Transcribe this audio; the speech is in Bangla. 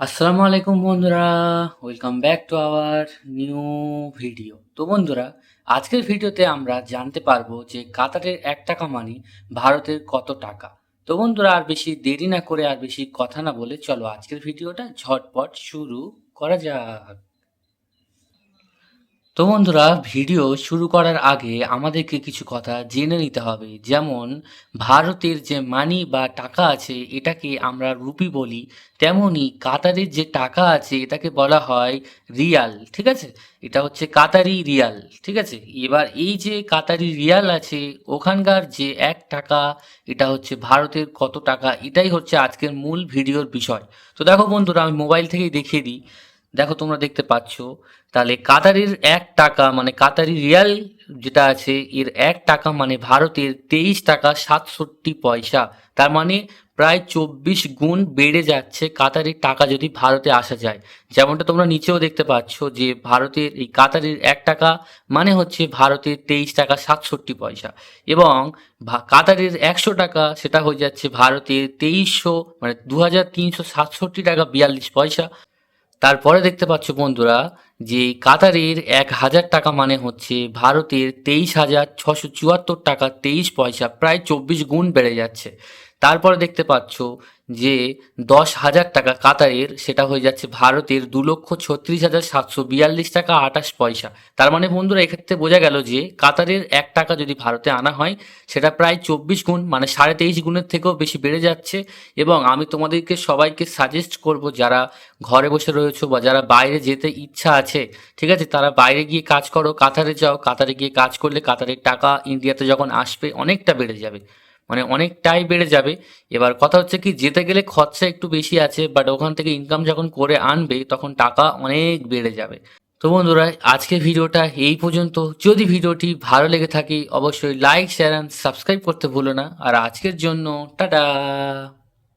আসসালামু আলাইকুম বন্ধুরা welcome back to our new video তো বন্ধুরা, আজকের ভিডিওতে আমরা জানতে পারব যে কাতারের এক টাকা মানে ভারতের কত টাকা। তো বন্ধুরা, আর বেশি দেরি না করে, আর বেশি কথা না বলে চলো আজকের ভিডিওটা ঝটপট শুরু করা যাক। তো বন্ধুরা, ভিডিও শুরু করার আগে আমাদেরকে কিছু কথা জেনে নিতে হবে। যেমন, ভারতের যে মানি বা টাকা আছে, এটাকে আমরা রুপি বলি, তেমনি কাতারের যে টাকা আছে, এটাকে বলা হয় রিয়াল, ঠিক আছে? এটা হচ্ছে কাতারি রিয়াল, ঠিক আছে? এবার এই যে কাতারি রিয়াল আছে, ওখানকার যে এক টাকা, এটা হচ্ছে ভারতের কত টাকা, এটাই হচ্ছে আজকের মূল ভিডিওর বিষয়। তো দেখো বন্ধুরা, আমি মোবাইল থেকেই দেখিয়ে দিই। দেখো তোমরা দেখতে পাচ্ছ, তাহলে কাতারের এক টাকা মানে কাতারি রিয়াল যেটা আছে, এর এক টাকা মানে ভারতের তেইশ টাকা সাতষট্টি পয়সা। তার মানে প্রায় চব্বিশ গুণ বেড়ে যাচ্ছে কাতারের টাকা যদি ভারতে আসা যায়। যেমনটা তোমরা নিচেও দেখতে পাচ্ছ যে ভারতের এই কাতারের এক টাকা মানে হচ্ছে ভারতের তেইশ টাকা সাতষট্টি পয়সা। এবং কাতারের একশো টাকা সেটা হয়ে যাচ্ছে ভারতের তেইশশো মানে দু হাজার তিনশো সাতষট্টি টাকা বিয়াল্লিশ পয়সা। তারপরে দেখতে পাচ্ছ বন্ধুরা যে কাতারের এক হাজার টাকা মানে হচ্ছে ভারতের তেইশ হাজার ছশো চুয়াত্তর টাকা তেইশ পয়সা, প্রায় চব্বিশ গুণ বেড়ে যাচ্ছে। তারপরে দেখতে পাচ্ছ যে দশ হাজার টাকা কাতারের সেটা হয়ে যাচ্ছে ভারতের দু লক্ষ ছত্রিশ হাজার সাতশো বিয়াল্লিশ টাকা আঠাশ পয়সা। তার মানে বন্ধুরা, এক্ষেত্রে বোঝা গেল যে কাতারের এক টাকা যদি ভারতে আনা হয়, সেটা প্রায় চব্বিশ গুণ মানে সাড়ে তেইশ গুণের থেকেও বেশি বেড়ে যাচ্ছে। এবং আমি তোমাদেরকে সবাইকে সাজেস্ট করব, যারা ঘরে বসে রয়েছো বা যারা বাইরে যেতে ইচ্ছা আছে, ঠিক আছে, তারা বাইরে গিয়ে কাজ করো, কাতারে যাও। কাতারে গিয়ে কাজ করলে কাতারের টাকা ইন্ডিয়াতে যখন আসবে, অনেকটা বেড়ে যাবে। মানে অনেকটাই বেড়ে যাবে। এবার কথা হচ্ছে কি, যেতে গেলে খরচা একটু বেশি আছে বাট ওখান থেকে ইনকাম যখন করে আনবে, তখন টাকা অনেক বেড়ে যাবে। তো বন্ধুরা আজকে ভিডিওটা এই পর্যন্ত। যদি ভিডিওটি ভালো লেগে থাকে, অবশ্যই লাইক শেয়ার অ্যান্ড সাবস্ক্রাইব করতে ভুলো না। আর আজকের জন্য, টাটা!